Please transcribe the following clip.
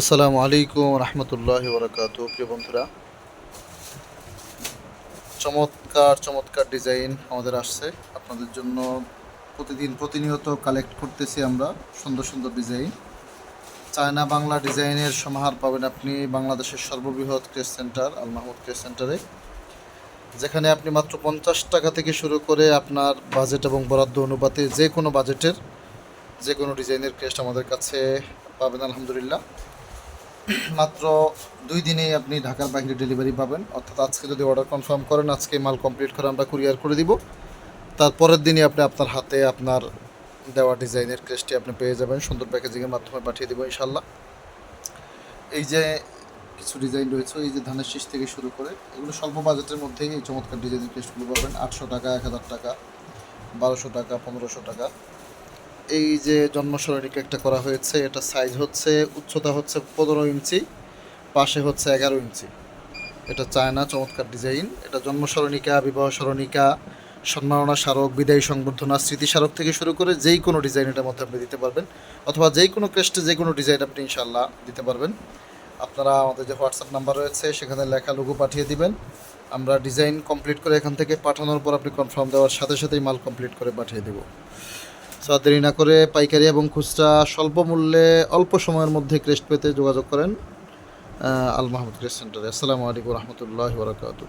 আসসালামু আলাইকুম রহমতুল্লাহ বরকাত প্রিয় বন্ধুরা। চমৎকার চমৎকার ডিজাইন আমাদের আসছে। আপনাদের জন্য প্রতিদিন প্রতিনিয়ত কালেক্ট করতেছি আমরা সুন্দর সুন্দর ডিজাইন। চায়না বাংলা ডিজাইনের সমাহার পাবেন আপনি বাংলাদেশের সর্ববৃহৎ ক্রেস সেন্টার আল মাহমুদ ক্রেস সেন্টারে যেখানে আপনি মাত্র পঞ্চাশ টাকা থেকে শুরু করে আপনার বাজেট এবং বরাদ্দ অনুপাতে যে কোনো বাজেটের যে কোনো ডিজাইনের ক্রেস্ট আমাদের কাছে পাবেন, আলহামদুলিল্লাহ। মাত্র দুই দিনেই আপনি ঢাকার বাইরে ডেলিভারি পাবেন। অর্থাৎ আজকে যদি অর্ডার কনফার্ম করেন, আজকে মাল কমপ্লিট করে আমরা কুরিয়ার করে দিব। তারপরের দিনই আপনি আপনার হাতে আপনার দেওয়া ডিজাইনের ক্রেসটি আপনি পেয়ে যাবেন। সুন্দর প্যাকেজিংয়ের মাধ্যমে পাঠিয়ে দেবো ইনশাল্লাহ এই যে কিছু ডিজাইন রয়েছে, এই যে ধানের শীষ থেকে শুরু করে, এগুলো স্বল্প বাজেটের মধ্যেই এই চমৎকার ডিজাইনের ক্রেসগুলো পাবেন। আটশো টাকা, এক হাজার টাকা, বারোশো টাকা, পনেরোশো টাকা। এই যে জন্মসরণিকে একটা করা হয়েছে, এটা সাইজ হচ্ছে, উচ্চতা হচ্ছে পনেরো ইঞ্চি, পাশে হচ্ছে এগারো ইঞ্চি। এটা চায়না চমৎকার ডিজাইন এটা জন্মসরণিকা বিবাহ সরণিকা সম্মাননা স্মারক, বিদায়ী সংবর্ধনা স্মৃতি স্মারক থেকে শুরু করে যেই কোনো ডিজাইন এটার মধ্যে আপনি দিতে পারবেন, অথবা যেই কোনো ক্রেস্টে যে কোনো ডিজাইন আপনি ইনশাল্লাহ দিতে পারবেন। আপনারা আমাদের যে হোয়াটসঅ্যাপ নাম্বার রয়েছে, সেখানে লেখা লোগো পাঠিয়ে দিবেন। আমরা ডিজাইন কমপ্লিট করে এখান থেকে পাঠানোর পর আপনি কনফার্ম দেওয়ার সাথে সাথেই মাল কমপ্লিট করে পাঠিয়ে দেবো। সো দেরি না করে পাইকারি এবং খুচরা স্বল্প মূল্যে অল্প সময়ের মধ্যে ক্রেস্ট পেতে যোগাযোগ করেন আল মাহমুদ ক্রেস্ট সেন্টারে। আসসালামু আলাইকুম রহমতুল্লাহ বরকাতু